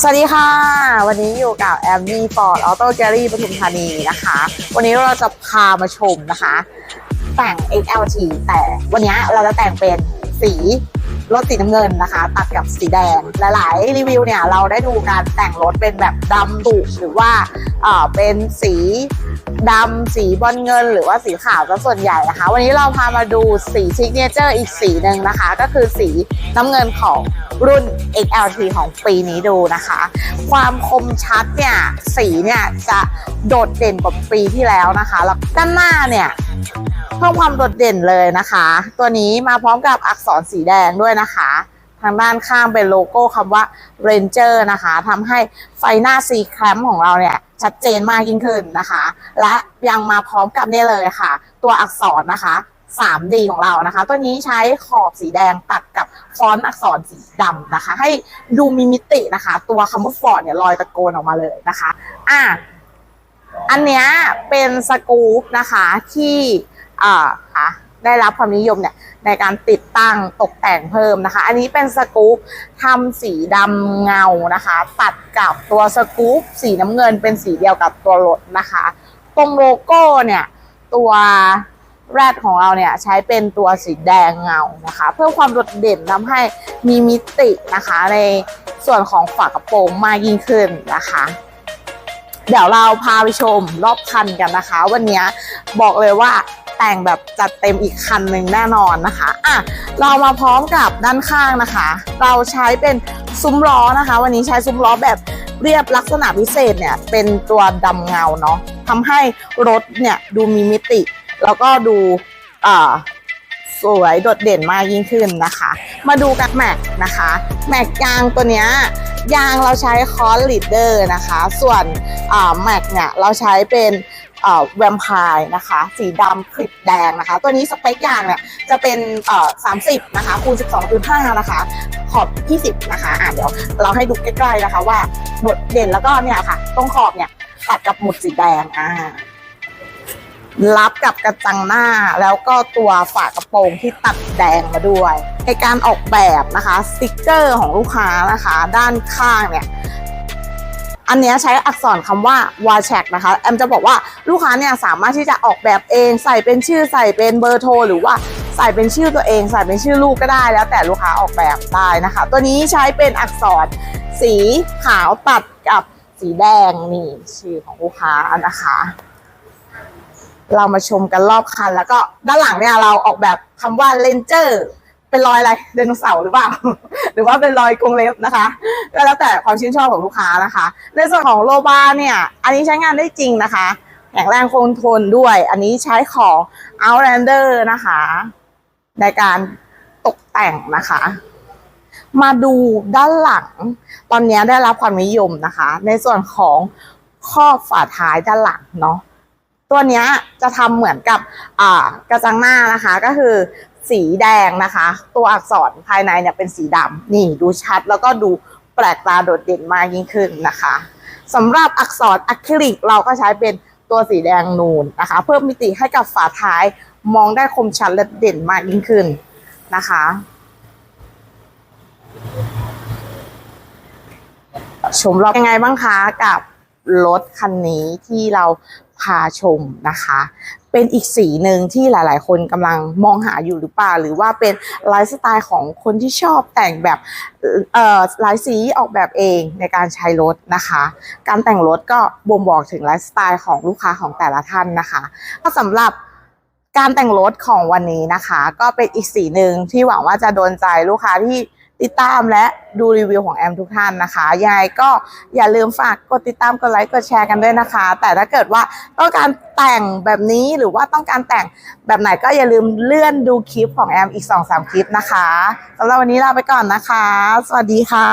สวัสดีค่ะ วันนี้อยู่กับแอมมี่ฟอร์ดออโต้แกลลี่ปทุมธานีนะคะ วันนี้เราจะพามาชมนะคะ แต่ง XLT แต่วันนี้เราจะแต่งเป็นสีรถสีน้ำเงินนะคะ ตัดกับสีแดง หลาย ๆ รีวิวเนี่ยเราได้ดูการแต่งรถเป็นแบบดำดุหรือว่าเอ่อเป็นสีดำสีบอลเงิน หรือว่าสีขาวซะส่วนใหญ่นะคะ วันนี้เราพามาดูสีซิกเนเจอร์อีกสีหนึ่งนะคะ ก็คือสีน้ำเงินของ รุ่น XLT ของปีนี้ดูนะคะ ความคมชัดเนี่ย สีเนี่ยจะโดดเด่นกว่าปีที่แล้วนะคะ แล้วด้านหน้าเนี่ยเพิ่มความโดดเด่นเลยนะคะ ตัวนี้มาพร้อมกับอักษรสีแดงด้วยนะคะ ทางด้านข้างเป็นโลโก้คำว่า Ranger นะคะทำให้ไฟหน้า C clamp ของเราเนี่ยชัดเจนมากยิ่งขึ้นนะคะ และยังมาพร้อมกับนี่เลยค่ะ ตัวอักษรนะคะ 3D ของเรานะคะ ตัวนี้ใช้ขอบสีแดงตัดกับฟอนต์อักษรสีดำนะคะ ให้ดูมีมิตินะคะ ตัวคำว่าฟอร์ดเนี่ยลอยตะโกนออกมาเลยนะคะ อะอันเนี้ยเป็นสกู๊ปนะคะที่อ่าค่ะได้รับความนิยมเนี่ยในการติดตั้งตกแต่งเพิ่มนะคะ อันนี้เป็นสกู๊ปทำสีดำเงานะคะ ตัดกับตัวสกู๊ปสีน้ำเงินเป็นสีเดียวกับตัวรถนะคะ ตรงโลโก้เนี่ยตัว แรดของเราเนี่ยใช้เป็นตัวสีแดงเงานะคะ เพิ่มความโดดเด่นทำให้มีมิตินะคะในส่วนของฝากระโปรงมากยิ่งขึ้นนะคะ เดี๋ยวเราพาไปชมรอบคันกันนะคะ วันนี้บอกเลยว่าแต่งแบบจัดเต็มอีกคันหนึ่งแน่นอนนะคะอะเรามาพร้อมกับด้านข้างนะคะ เราใช้เป็นซุ้มล้อนะคะ วันนี้ใช้ซุ้มล้อแบบเรียบลักษณะพิเศษเนี่ยเป็นตัวดำเงาเนาะทำให้รถเนี่ยดูมีมิติ แล้วก็ดูอ่าสวยโดดเด่นมากยิ่งขึ้นนะคะ มาดูกันแม็กนะคะ แม็กยางตัวเนี้ยยางเราใช้คอร์สลีดเดอร์นะคะ ส่วนแม็กเนี่ยเราใช้เป็นแวมพร์นะคะ สีดำคลิปแดงนะคะ ตัวนี้สเปคยางเนี่ยจะเป็นเอ่อ30นะคะคูณ12.5นะคะ ขอบ20นะคะอะเดี๋ยวเราให้ดูใกล้ๆนะคะว่าโดดเด่นแล้วก็เนี่ยค่ะ ตรงขอบเนี่ยตัดกับหมุดสีแดงอ่า รับกับกระจังหน้าแล้วก็ตัวฝากระโปรงที่ตัดแดงมาด้วยในการออกแบบนะคะสติกเกอร์ของลูกค้านะคะ ด้านข้างเนี่ยอันนี้ใช้อักษรคำว่าวาแชกนะคะแอมจะบอกว่าลูกค้าเนี่ยสามารถที่จะออกแบบเองใส่เป็นชื่อใส่เป็นเบอร์โทรหรือว่าใส่เป็นชื่อตัวเอง ใส่เป็นชื่อลูกก็ได้แล้วแต่ลูกค้าออกแบบได้นะคะ ตัวนี้ใช้เป็นอักษรสีขาวตัดกับสีแดงนี่ชื่อของลูกค้านะคะ เรามาชมกันรอบคัน แล้วก็ด้านหลังเนี่ยเราออกแบบคำว่าเลนเจอร์เป็นรอยอะไรไดโนเสาร์หรือเปล่า หรือว่าเป็นรอยกรงเล็บนะคะ ก็แล้วแต่ความชื่นชอบของลูกค้านะคะ ในส่วนของโลบาเนี่ย อันนี้ใช้งานได้จริงนะคะ แข็งแรงคงทนด้วย อันนี้ใช้ของ Outlander นะคะ ในการตกแต่งนะคะ มาดูด้านหลัง ตอนนี้ได้รับความนิยมนะคะ ในส่วนของครอฝาท้ายด้านหลังเนาะ ตัวเนี้ยจะทำเหมือนกับกระจังหน้านะคะก็คือสีแดงนะคะ ตัวอักษรภายในเนี่ยเป็นสีดำนี่ดูชัดแล้วก็ดูแปลกตาโดดเด่นมากยิ่งขึ้นนะคะสำหรับอักษรอะคริลิกเราก็ใช้เป็นตัวสีแดงนูนนะคะ เพิ่มมิติให้กับฝาท้ายมองได้คมชัดและเด่นมากยิ่งขึ้นนะคะ ชมรอบยังไงบ้างคะกับรถคันนี้ที่เรา พาชมนะคะ เป็นอีกสีหนึ่งที่หลาย ๆ คนกำลังมองหาอยู่หรือเปล่า หรือว่าเป็นไลฟ์สไตล์ของคนที่ชอบแต่งแบบหลายสีออกแบบเองในการใช้รถนะคะ การแต่งรถก็บ่งบอกถึงไลฟ์สไตล์ของลูกค้าของแต่ละท่านนะคะก็สำหรับการแต่งรถของวันนี้นะคะ ก็เป็นอีกสีหนึ่งที่หวังว่าจะโดนใจลูกค้าที่ ติดตามและดูรีวิวของแอมทุกท่านนะคะยังไงก็อย่าลืมฝากกดติดตามกดไลค์กดแชร์กันด้วยนะคะ แต่ถ้าเกิดว่าต้องการแต่งแบบนี้หรือว่าต้องการแต่งแบบไหนก็อย่าลืมเลื่อนดูคลิปของแอมอีก 2-3 คลิปนะคะสำหรับวันนี้ลาไปก่อนนะคะ สวัสดีค่ะ